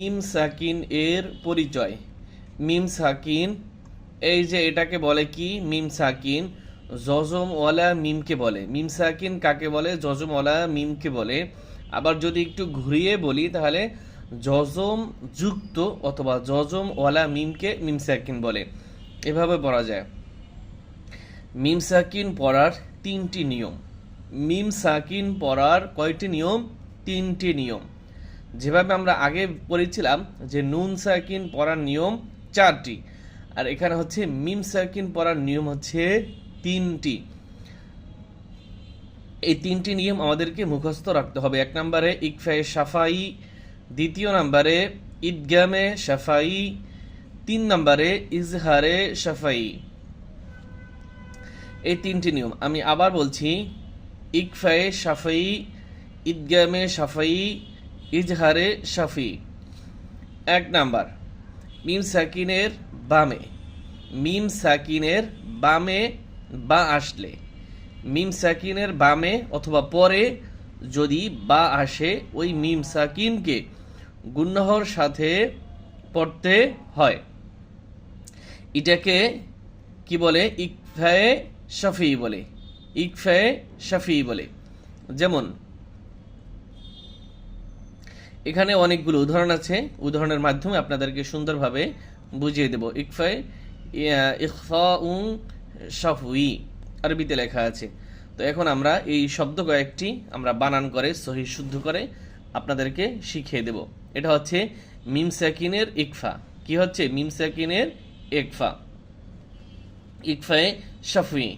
মিম সাকিন এর পরিচয়। মিম সাকিন, এই যে এটাকে বলে কি? মিম সাকিন, জজমওয়ালা মিমকে বলে। মিম সাকিন কাকে বলে? জজমওয়ালা মিমকে বলে। আবার যদি একটু ঘুরিয়ে বলি, তাহলে জজম যুক্ত অথবা জজমওয়ালা মিমকে মিম সাকিন বলে। এভাবে পড়া যায়। মিম সাকিন পড়ার তিনটি নিয়ম। মিম সাকিন পড়ার কয়টি নিয়ম? তিনটি নিয়ম। যেভাবে আমরা আগে পড়েছিলাম যে নুন সাকিন পড়ার নিয়ম চারটি। আর এখানে হচ্ছে মিম সাকিন পড়ার নিয়ম হচ্ছে তিনটি। এই তিনটি নিয়ম আমাদেরকে মুখস্থ রাখতে হবে। এক নম্বরে ইকফায়ে সাফাই দ্বিতীয় নম্বরে ঈদগামে সাফাই তিন নম্বরে ইজহারে সাফাই এই তিনটি নিয়ম। আমি আবার বলছি, ইকফায়ে সাফাই ঈদগামে সাফাই ইজহারে সাফি এক নাম্বার, মিম সাকিনের বামে। মিম সাকিনের বামে বা আসলে। মিম সাকিনের বামে অথবা পরে যদি বা আসে, ওই মিম সাকিনকে গুন্নহর সাথে পড়তে হয়। এটাকে কি বলে? ইকফায়ে শফি বলে। ইকফায়ে শফি বলে। যেমন এখানে অনেকগুলো উদাহরণ আছে উদাহরণের মাধ্যমে আপনাদেরকে সুন্দরভাবে বুঝিয়ে দেব ইকফায়ে ইকফা উং শফুই আরবিতে লেখা আছে তো এখন আমরা এই শব্দ কয়েকটি আমরা বানান করে সহি শুদ্ধ করে আপনাদেরকে শিখিয়ে দেব এটা হচ্ছে মিম সাকিনের ইকফা কি হচ্ছে মিম সাকিনের ইকফা ইকফায়ে শফুই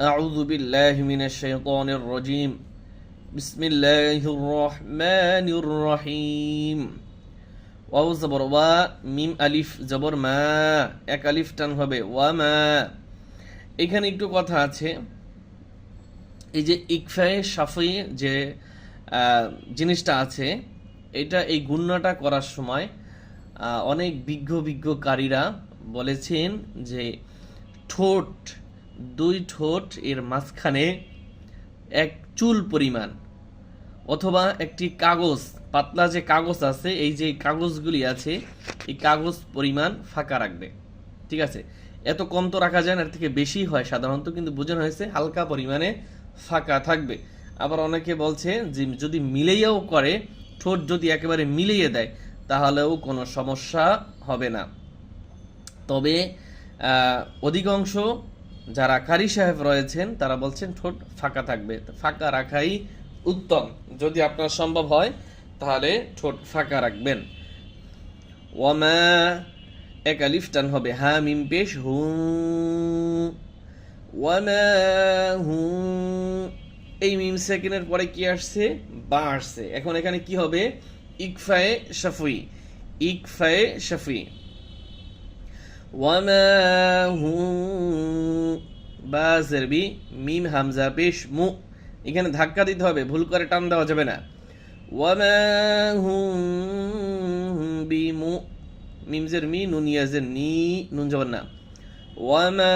أعوذ بالله من الشيطان الرجيم بسم الله الرحمن الرحيم ওয়াও জবর ওয়া মিম আলিফ জবর মা এক আলিফ টান হবে ওয়া মা এখানে একটু কথা আছে এই যে ইকফায়ে সাফি যে আহ, জিনিসটা আছে এটা এই গুণ্যটা করার সময় আহ, অনেক বিজ্ঞ বিজ্ঞকারীরা বলেছেন যে ঠোঁট দুই ঠোঁট এর মাঝখানে এক চুল পরিমাণ অথবা একটি কাগজ, পাতলা যে কাগজ আছে, এই যে কাগজগুলি আছে, এই কাগজ পরিমাণ ফাঁকা রাখবে। ঠিক আছে? এত কম তো রাখা যায় না, এর থেকে বেশি হয় সাধারণত, কিন্তু বোঝানো হয়েছে হালকা পরিমাণে ফাঁকা থাকবে। আবার অনেকে বলছে যে যদি মিলেইয়াও করে, ঠোঁট যদি একেবারে মিলিয়ে দেয়, তাহলেও কোনো সমস্যা হবে না। তবে অধিকাংশ যারা কারি সাহেব রয়েছেন, তারা বলছেন ঠোঁট ফাঁকা থাকবে। ফাঁকা রাখাই উত্তম। যদি আপনার সম্ভব হয়, তাহলে ঠোঁট ফাঁকা রাখবেন। ওয়ামা এক আলিফ টান হবে। হা মিম পেশ হু। ওয়ামা হু। এই মিম সেকেন্ডের পরে কি আসছে? বা আসছে। এখন এখানে কি হবে? ইকফায়ে শাফি ইকফায়ে শাফি ওয়ামা হু। বা জেরবি। মিম হামজা পেশ মু। এখানে ধাক্কা দিতে হবে, ভুল করে টান দেওয়া যাবে না। মিমজের মি, নুন নি, নুন যাবেন না। ওয়ামা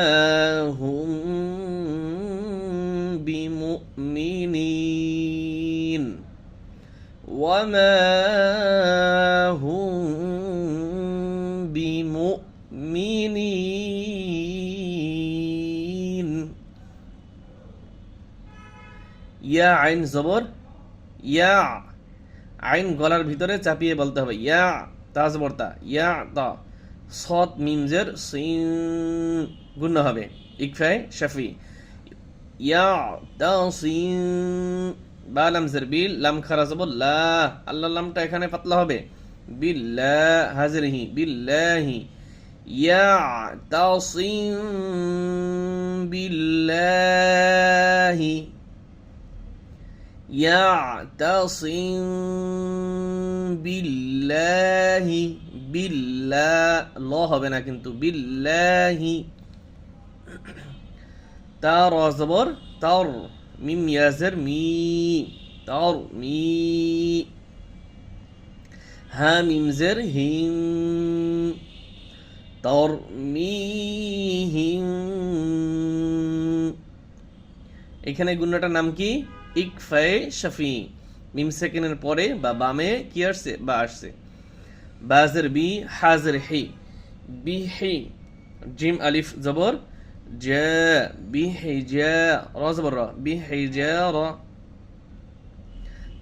ইয়া আইন জবর, ইয়া আইন গলার ভিতরে চাপিয়ে বলতে হবে। ইয়া তা জবর তা, ইয়া তা। সৎ মিমজের সিন গুণ হবে। ইকফায় শাফি। ইয়া তা সিন বা লামজের বিল, লাম খারা জবর, লা। আল্লাহ লামটা এখানে পাতলা হবে। বিল্লাহ হাজিরহি বিল্লাহি তাসিম বিল্লাহি يعتصم بالله بالله الله হবে না কিন্তু বিল্লাহি তার জবর তার মিম ইয়াজের মি তার মি হা মিমজের হিম তার মি হিম এখানে গুণটার নাম কি ইকফায়ে শফি মিম সেকেন্ডের পরে বা বামে কি আসছে বা আসছে বাজের B Hajer he be he gym আলিফ জবর জা বি হি জা র জবর র বি হি জা র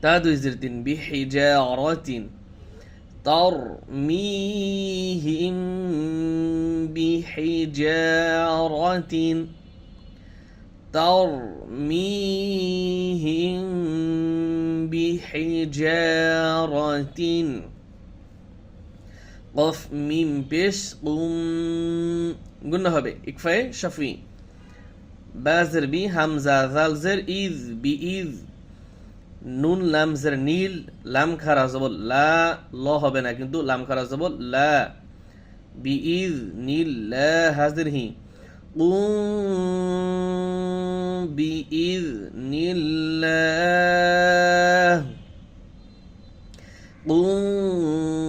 তা দুই জির তিন বি হি জা র তিন ترميهم بحجارة ترميهم بحجارة قف মিম পেশ কুম গুণ হবে ইকফায়ে শাফি বাজের B Hamza জালজের is B is নুন লাম জের নীল লাম খারা জবর লা ল হবে না কিন্তু লাম খারা জবর লা বি ইজ নীল লা হাজির হি قوم بإذن الله قوم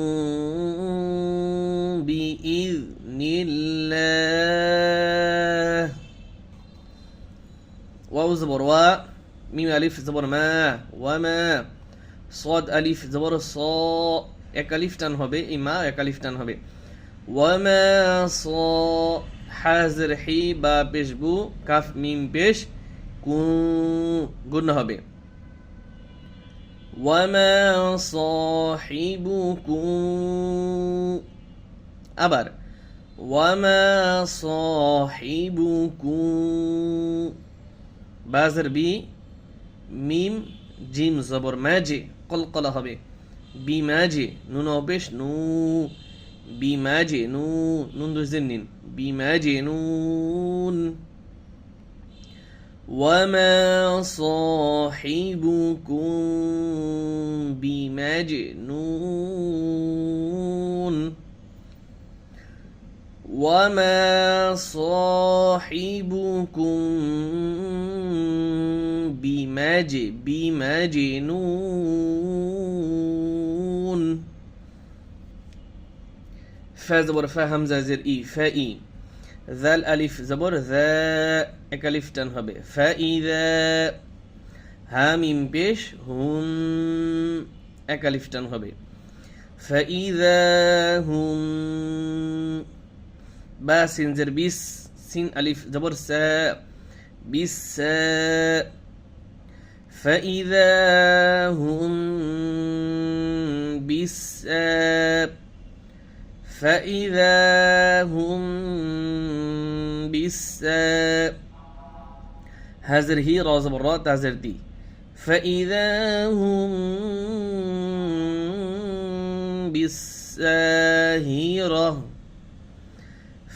بإذن الله واو زبر و মিম আলিফ জবর মা ওয়ামা সদ আলিফ জবর স এক আলিফ টান হবে ইমা এক আলিফ টান হবে ওয়ামা স হাজর হি বা পেশ বু, কাফ, মিম পেশ গুণ হবে। ওয়ামা সাহিবুকুম। আবার, ওয়ামা সাহিবুকুম। বাজার বি, মিম, জিম, জবর ম্যাজে কলকলা হবে। বি ম্যাজে নুন অবেশ নু بما جنون نون دو زنين بما جنون وما صاحبكم بمجنون وما صاحبكم بمج بمجنون فا زبر فا همزة زر إي فا إي ذا الألف زبر ذا এক আলিফ টান হবে فإذا হা মিম পেশ হুম এক আলিফ টান হবে فإذا هم বা সিনজের বিস সিন আলিফ জবর সা বিস সা فإذا هم بالساب فإذا هم بالساب هازر هي راز مرات هازر دي فإذا هم بالساهرة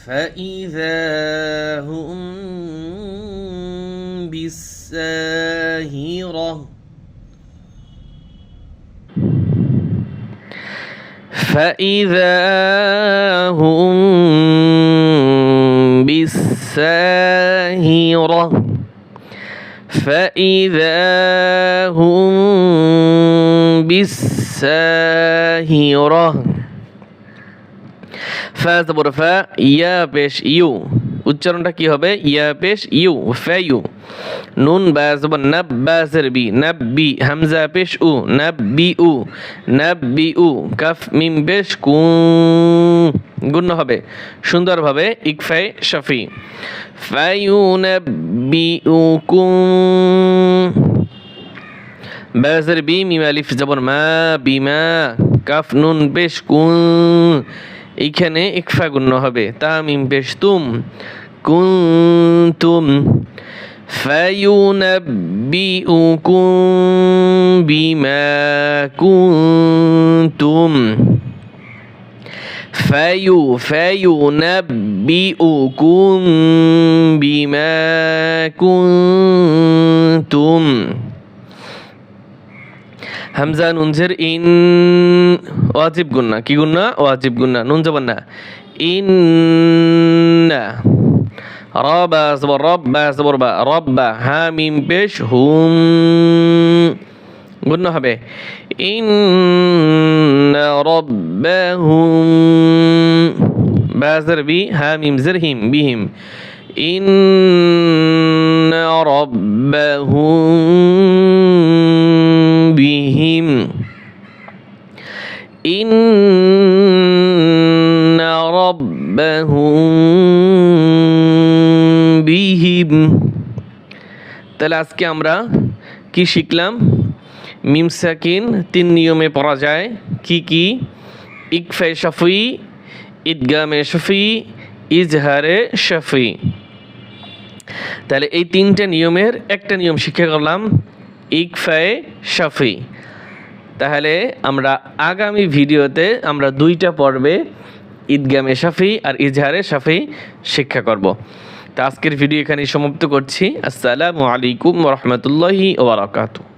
فإذا هم بالساهرة فإذا هم بالساهرة فإذا هم بالساهرة. فاز تبر فا يا بش يو. উচ্চারণটা কি হবে? ইয়া পেশ, ইউ, ফা, ইউ। নুন বা জবর নাব বা জের বি নাব বি, হামজা পেশ, উ, নাব বি, উ। নাব বি, উ, কাফ, মিম পেশ কু গুণ হবে। সুন্দরভাবে ইকফাই শাফি। ফায়ুনাব্বিউকুম বাজার বি মিম, আলিফ, জবর, মা বিমা কাফ, নুন, পেশ, কুন। এইখানে ইকফা গুণ্য হবে তা মিম পেশ তুম কুন্তুম فينبئكم بما كنتم فيو فينبئكم بما كنتم হামজা নুনজের ইন ওয়াজিব গুন্না। কি গুন্না? ওয়াজিব গুন্না। নুন জবান না। ইন্না। রবা জবর রব্বা জবর বা রব্বা হা মিম পেশ হুম। গুণ্য হবে। ইন্না রব্বাহুম বাজার বি হা মিম জের হিম, বিহিম। ইন্না রব্বাহুম বিহি إن ربهم بهم তাহলে আজকে আমরা কি শিখলাম মিম সাকিন তিন নিয়মে পড়া যায় কি কি ইকফে শফি ঈদগামে শফি ইজহারে শফি তাহলে এই তিনটে নিয়মের একটা নিয়ম শিক্ষা করলাম ইকফায়ে শফি তাহলে আমরা আগামী ভিডিওতে আমরা দুইটা পর্বে ঈদগামে সাফি আর ইজহারে সাফি শিক্ষা করব। তা আজকের ভিডিও এখানে সমাপ্ত করছি। আসসালামু আলাইকুম রহমতুল্লাহি ওবরাকাতু